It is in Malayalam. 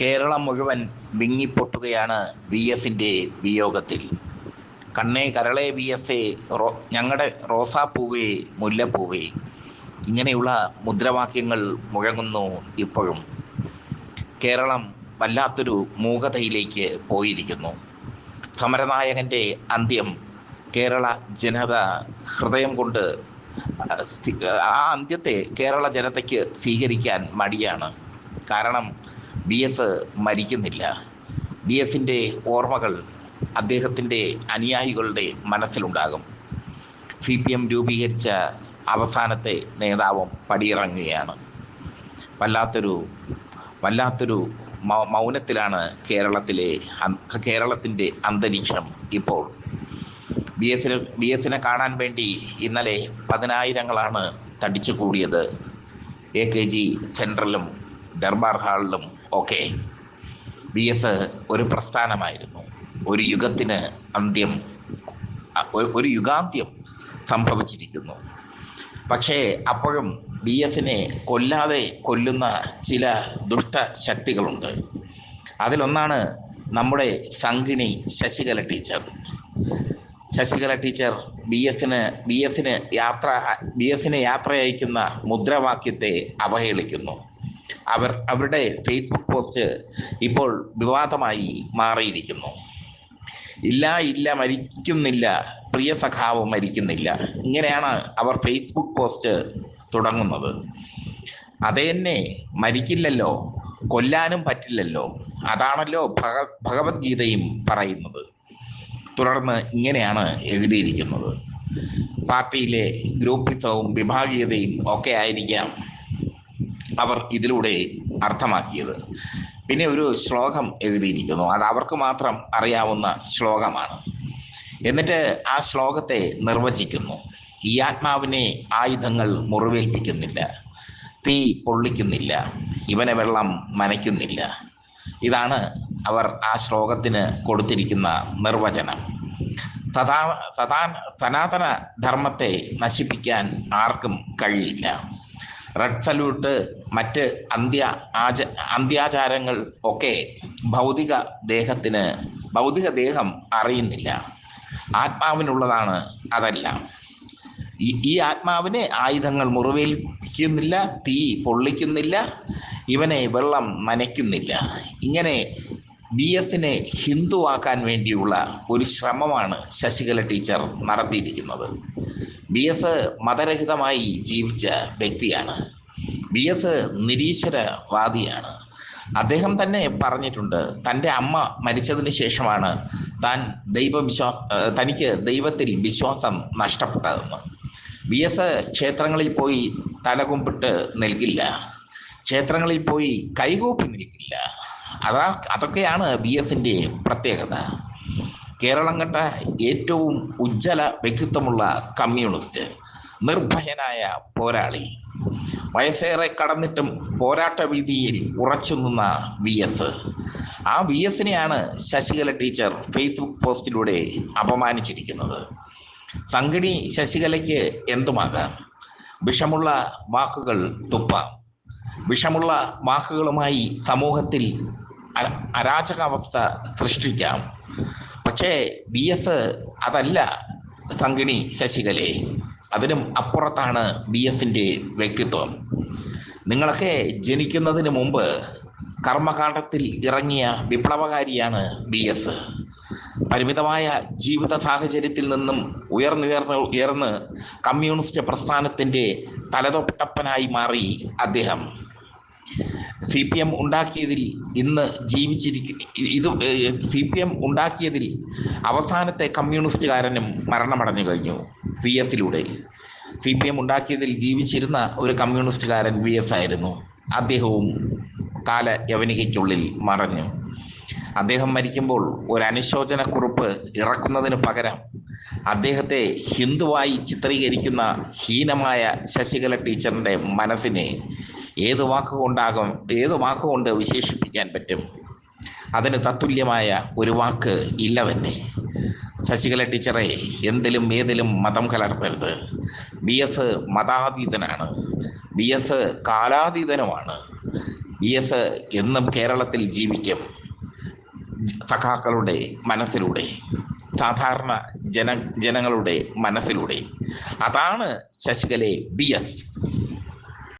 കേരളം മുഴുവൻ വിങ്ങിപ്പൊട്ടുകയാണ് വി എസിന്റെ വിയോഗത്തിൽ. കണ്ണേ കരളെ വി എസ് എ റോ ഞങ്ങളുടെ റോസാപ്പൂവേ മുല്ലപ്പൂവേ. ഇങ്ങനെയുള്ള മുദ്രാവാക്യങ്ങൾ മുഴങ്ങുന്നു ഇപ്പോഴും. കേരളം വല്ലാത്തൊരു മൂകതയിലേക്ക് പോയിരിക്കുന്നു. സമരനായകന്റെ അന്ത്യം കേരള ജനത ഹൃദയം കൊണ്ട് ആ അന്ത്യത്തെ കേരള ജനതയ്ക്ക് സ്വീകരിക്കാൻ മടിയാണ്. കാരണം ബി എസ് മരിക്കുന്നില്ല. ബി എസിന്റെ ഓർമ്മകൾ അദ്ദേഹത്തിന്റെ അനുയായികളുടെ മനസ്സിലുണ്ടാകും. സി പി എം രൂപീകരിച്ച അവസാനത്തെ നേതാവും പടിയിറങ്ങുകയാണ്. വല്ലാത്തൊരു വല്ലാത്തൊരു മൗനത്തിലാണ് കേരളത്തിലെ കേരളത്തിന്റെ അന്തരീക്ഷം ഇപ്പോൾ. ബി എസിന് ബി എസിനെ കാണാൻ വേണ്ടി ഇന്നലെ പതിനായിരങ്ങളാണ് തടിച്ചു കൂടിയത് എ കെ ജി സെൻട്രലും ദർബാർ ഹാളിലും ഒക്കെ ബി എസ് ഒരു പ്രസ്ഥാനമായിരുന്നു. ഒരു യുഗത്തിന് അന്ത്യം ഒരു യുഗാന്ത്യം സംഭവിച്ചിരിക്കുന്നു. പക്ഷേ അപ്പോഴും ബി എസിനെ കൊല്ലാതെ കൊല്ലുന്ന ചില ദുഷ്ടശക്തികളുണ്ട് അതിലൊന്നാണ് നമ്മുടെ സംഗിണി Sasikala teacher. Sasikala teacher B എസിന് ബി എസിന് യാത്ര ബി എസിന് യാത്ര അയക്കുന്ന മുദ്രാവാക്യത്തെ അവഹേളിക്കുന്നു. അവർ അവരുടെ ഫേസ്ബുക്ക് പോസ്റ്റ് ഇപ്പോൾ വിവാദമായി മാറിയിരിക്കുന്നു. ഇല്ല ഇല്ല മരിക്കുന്നില്ല. പ്രിയ സഖാവ് മരിക്കുന്നില്ല. ഇങ്ങനെയാണ് അവർ ഫേസ്ബുക്ക് പോസ്റ്റ് തുടങ്ങുന്നത്. അത് തന്നെ മരിക്കില്ലല്ലോ കൊല്ലാനും പറ്റില്ലല്ലോ. അതാണല്ലോ ഭഗ ഭഗവത്ഗീതയും പറയുന്നത്. തുടർന്ന് ഇങ്ങനെയാണ് എഴുതിയിരിക്കുന്നത്. പാർട്ടിയിലെ ഗ്രൂപ്പിസവും വിഭാഗീയതയും ഒക്കെ ആയിരിക്കാം. അവർ ഇതിലൂടെ അർത്ഥമാക്കിയത്. പിന്നെ ഒരു ശ്ലോകം എഴുതിയിരിക്കുന്നു. അത് അവർക്ക് മാത്രം അറിയാവുന്ന ശ്ലോകമാണ്. എന്നിട്ട് ആ ശ്ലോകത്തെ നിർവചിക്കുന്നു. ഈ ആത്മാവിനെ ആയുധങ്ങൾ മുറിവേൽപ്പിക്കുന്നില്ല. തീ പൊള്ളിക്കുന്നില്ല. ഇവനെ വെള്ളം മനയ്ക്കുന്നില്ല ഇതാണ് അവർ ആ ശ്ലോകത്തിന് കൊടുത്തിരിക്കുന്ന നിർവചനം. സദാ സദാ സനാതന ധർമ്മത്തെ നശിപ്പിക്കാൻ ആർക്കും കഴിയില്ല. റെഡ് സല്യൂട്ട് മറ്റ് അന്ത്യ ആച അന്ത്യാചാരങ്ങൾ ഒക്കെ ഭൗതിക ദേഹത്തിന് ഭൗതിക ദേഹം അറിയുന്നില്ല. ആത്മാവിനുള്ളതാണ് അതെല്ലാം. ഈ ഈ ആത്മാവിനെ ആയുധങ്ങൾ മുറിവേൽപ്പിക്കുന്നില്ല തീ പൊള്ളിക്കുന്നില്ല ഇവനെ വെള്ളം നനയ്ക്കുന്നില്ല. ഇങ്ങനെ ബി എഫിനെ ഹിന്ദുവാക്കാൻ വേണ്ടിയുള്ള ഒരു ശ്രമമാണ് ശശികല ടീച്ചർ നടത്തിയിരിക്കുന്നത്. ബി എസ് മതരഹിതമായി ജീവിച്ച വ്യക്തിയാണ്. ബി എസ് നിരീശ്വരവാദിയാണ്. അദ്ദേഹം തന്നെ പറഞ്ഞിട്ടുണ്ട് തന്റെ അമ്മ മരിച്ചതിന് ശേഷമാണ് താൻ ദൈവവിശ്വാസ തനിക്ക് ദൈവത്തിൽ വിശ്വാസം നഷ്ടപ്പെട്ടതെന്ന്. ബി എസ് ക്ഷേത്രങ്ങളിൽ പോയി തലകുമ്പിട്ട് നിൽക്കില്ല. ക്ഷേത്രങ്ങളിൽ പോയി കൈകൂപ്പി നിൽക്കില്ല. അതാ അതൊക്കെയാണ് ബി എസിന്റെ പ്രത്യേകത. കേരളം കണ്ട ഏറ്റവും ഉജ്ജ്വല വ്യക്തിത്വമുള്ള കമ്മ്യൂണിസ്റ്റ് നിർഭയനായ പോരാളി. വയസ്സേറെ കടന്നിട്ടും പോരാട്ട വീതിയിൽ ഉറച്ചു നിന്ന വി എസ് ആ വി എസിനെയാണ് ശശികല ടീച്ചർ ഫേസ്ബുക്ക് പോസ്റ്റിലൂടെ അപമാനിച്ചിരിക്കുന്നത്. സംഗണി ശശികലയ്ക്ക് എന്തുമാകാം? വിഷമുള്ള വാക്കുകൾ തുപ്പാം. വിഷമുള്ള വാക്കുകളുമായി സമൂഹത്തിൽ അരാജകാവസ്ഥ സൃഷ്ടിക്കാം. പക്ഷേ ബി എസ് അതല്ല സംഗിണി ശശികലെ. അതിനും അപ്പുറത്താണ് ബി എസിന്റെ വ്യക്തിത്വം. നിങ്ങളൊക്കെ ജനിക്കുന്നതിന് മുമ്പ് കർമ്മകാണ്ഡത്തിൽ ഇറങ്ങിയ വിപ്ലവകാരിയാണ് ബി എസ് പരിമിതമായ ജീവിത സാഹചര്യത്തിൽ നിന്നും ഉയർന്നുയർന്ന് ഉയർന്ന് കമ്മ്യൂണിസ്റ്റ് പ്രസ്ഥാനത്തിന്റെ തലതൊട്ടപ്പനായി മാറി അദ്ദേഹം. സി പി എം ഉണ്ടാക്കിയതിൽ ഇന്ന് ജീവിച്ചിരിക്ക ഇത് സി പി എം ഉണ്ടാക്കിയതിൽ അവസാനത്തെ കമ്മ്യൂണിസ്റ്റുകാരനും മരണമടഞ്ഞു കഴിഞ്ഞു വി എസിലൂടെ. സി പി എം ഉണ്ടാക്കിയതിൽ ജീവിച്ചിരുന്ന ഒരു കമ്മ്യൂണിസ്റ്റുകാരൻ വി എസ് ആയിരുന്നു. അദ്ദേഹവും കാല യവനികയ്ക്കുള്ളിൽ മറഞ്ഞു. അദ്ദേഹം മരിക്കുമ്പോൾ ഒരു അനുശോചന കുറിപ്പ് ഇറക്കുന്നതിന് പകരം അദ്ദേഹത്തെ ഹിന്ദുവായി ചിത്രീകരിക്കുന്ന ഹീനമായ ശശികല ടീച്ചറിന്റെ മനസ്സിനെ ഏത് വാക്കുകൊണ്ടാകും ഏത് വാക്കുകൊണ്ട് വിശേഷിപ്പിക്കാൻ പറ്റും? അതിന് തത്തുല്യമായ ഒരു വാക്ക് ഇല്ല തന്നെ ശശികല ടീച്ചറെ എന്തിലും ഏതിലും മതം കലർത്തരുത്. ബി എസ് മതാതീതനാണ്. ബി എസ് കാലാതീതനുമാണ്. ബി എസ് എന്നും കേരളത്തിൽ ജീവിക്കും സഖാക്കളുടെ മനസ്സിലൂടെ സാധാരണ ജന ജനങ്ങളുടെ മനസ്സിലൂടെ. അതാണ് ശശികലെ ബി എസ്.